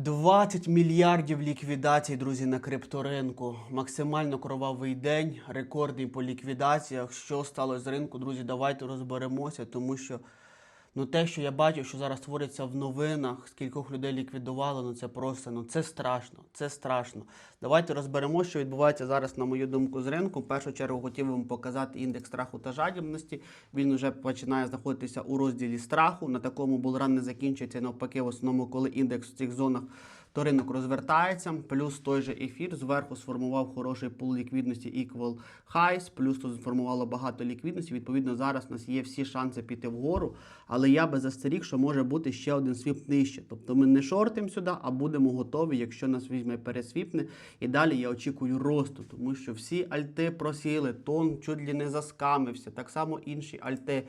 20 мільярдів ліквідацій, друзі, на крипторинку. Максимально кровавий день, рекордний по ліквідаціях. Що сталося з ринку, друзі, давайте розберемося, тому що ну, те, що я бачу, що зараз твориться в новинах, скількох людей ліквідували, ну це просто ну це страшно. Це страшно. Давайте розберемо, що відбувається зараз, на мою думку, з ринку. В першу чергу хотів вам показати індекс страху та жадібності. Він вже починає знаходитися у розділі страху. На такому булран не закінчується навпаки, в основному, коли індекс в цих зонах. То ринок розвертається, плюс той же ефір зверху сформував хороший пул ліквідності Equal Highs, плюс тут сформувало багато ліквідності. Відповідно, зараз у нас є всі шанси піти вгору. Але я би застеріг, що може бути ще один свіп нижче. Тобто ми не шортимо сюди, а будемо готові, якщо нас візьме пересвіпне. І далі я очікую росту, тому що всі альти просіли, тон чуть ли не заскамився, так само інші альти.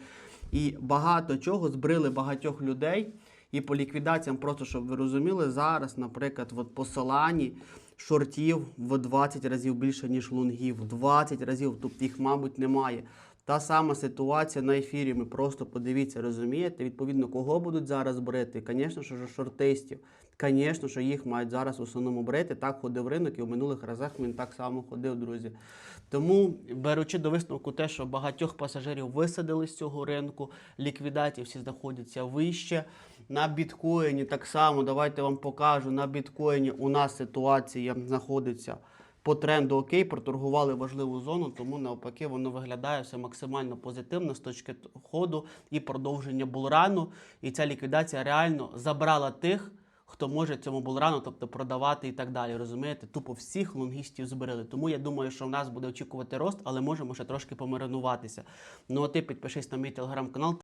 І багато чого збрили багатьох людей. І по ліквідаціям, просто щоб ви розуміли, зараз, наприклад, от по Солані шортів в 20 разів більше, ніж лонгів. В 20 разів, тобто їх, мабуть, немає. Та сама ситуація на ефірі. Ми просто подивіться, розумієте? Відповідно, кого будуть зараз брити? Звісно, що шортистів. Звісно, що їх мають зараз в основному брити. Так ходив ринок, і в минулих разах він так само ходив, друзі. Тому, беручи до висновку те, що багатьох пасажирів висадили з цього ринку, ліквідації всі знаходяться вище. На біткоїні так само, давайте вам покажу. На біткоїні у нас ситуація знаходиться по тренду окей, проторгували важливу зону, тому навпаки воно виглядає все максимально позитивно з точки ходу і продовження булрану. І ця ліквідація реально забрала тих. Хто може цьому булрану, тобто продавати і так далі. Розумієте? Тупо всіх лонгістів зберили. Тому я думаю, що в нас буде очікувати рост, але можемо ще трошки помаринуватися. Ну а ти підпишись на мій телеграм-канал.